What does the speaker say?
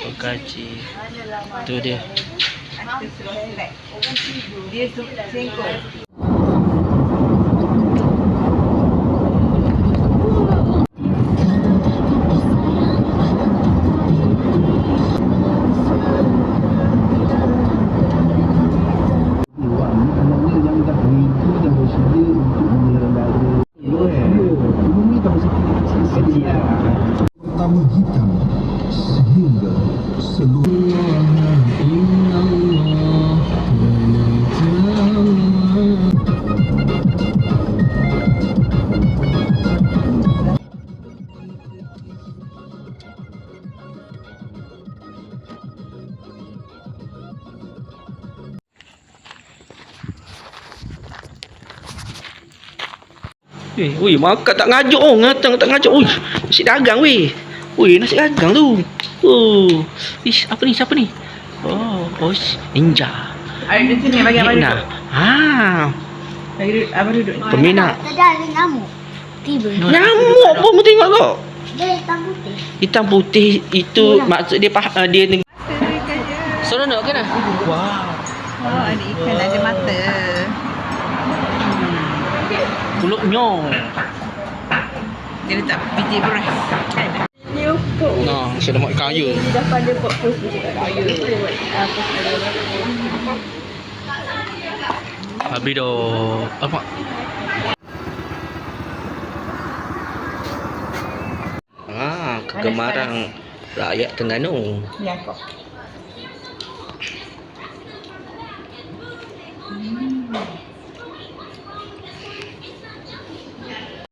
Pekaci Itu dia. Dia sengkong Pertama hitam sehingga seluruh Eh, ui, makan tak ngajak oh, ngatang tak ngajak. Ui, nasi dagang weh. Ui, nasi dagang tu. Oh. Ish, apa ni? Siapa ni? Oh, oh, Ninja. Ada di sini bagi abang Nina. duduk. Ha, Bagi duduk, abang duduk. peminat. Tadi ada nyamuk. Tiba. Nyamuk pun mu tengok kau. Dia hitam putih. Hitam putih itu Itulah. maksud dia pah, uh, dia ni. Seronok kan? Wow. Oh, ada ikan ada mata. Kulupnya. Dia letak biji beras. Kan? Nah, saya dah buat kaya. Dah pada buat post kayu. Habis dah. Apa? Ah, kegemaran rakyat Terengganu. Ya kok.